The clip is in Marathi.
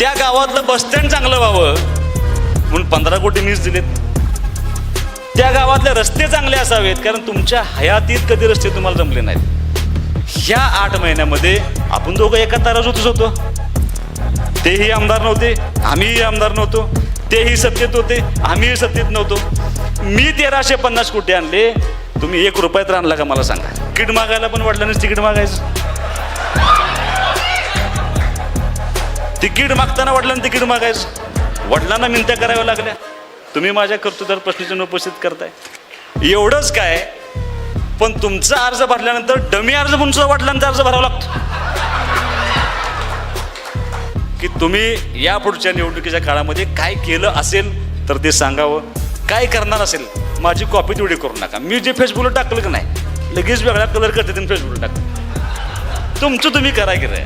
त्या गावातलं बसस्टँड चांगलं व्हावं. म्हणून पंधरा कोटी मीच दिलेत. त्या गावातले रस्ते चांगले असावेत कारण तुमच्या हयातीत कधी रस्ते तुम्हाला जमले नाहीत. ह्या आठ महिन्यामध्ये आपण दोघं एका ताराजूतच होतो. तेही आमदार नव्हते आम्हीही आमदार नव्हतो. तेही सत्तेत होते आम्हीही सत्तेत नव्हतो. मी तेराशे पन्नास कोटी आणले तुम्ही एक रुपयात आणला का मला सांगा. तिकीट मागायला पण वाटलं नाही तिकीट मागायचं. तिकीट मागताना वडिलांना तिकीट मागायचं. वडिलांना मिनत्या कराव्या लागल्या. तुम्ही माझ्या कर्तृत्वावर प्रश्नचिन्ह उपस्थित करताय. एवढंच काय पण तुमचा अर्ज भरल्यानंतर डमी अर्ज म्हणून सुद्धा वडिलांचा अर्ज भरावा लागतो. की तुम्ही या पुढच्या निवडणुकीच्या काळामध्ये काय केलं असेल तर ते सांगावं. काय करणार असेल माझी कॉपी तेवढी करू नका. मी जे फेसबुकला टाकलं की नाही लगेच वेगळा कलर करते फेसबुकला टाकलं तुमचं तुम्ही करा की रे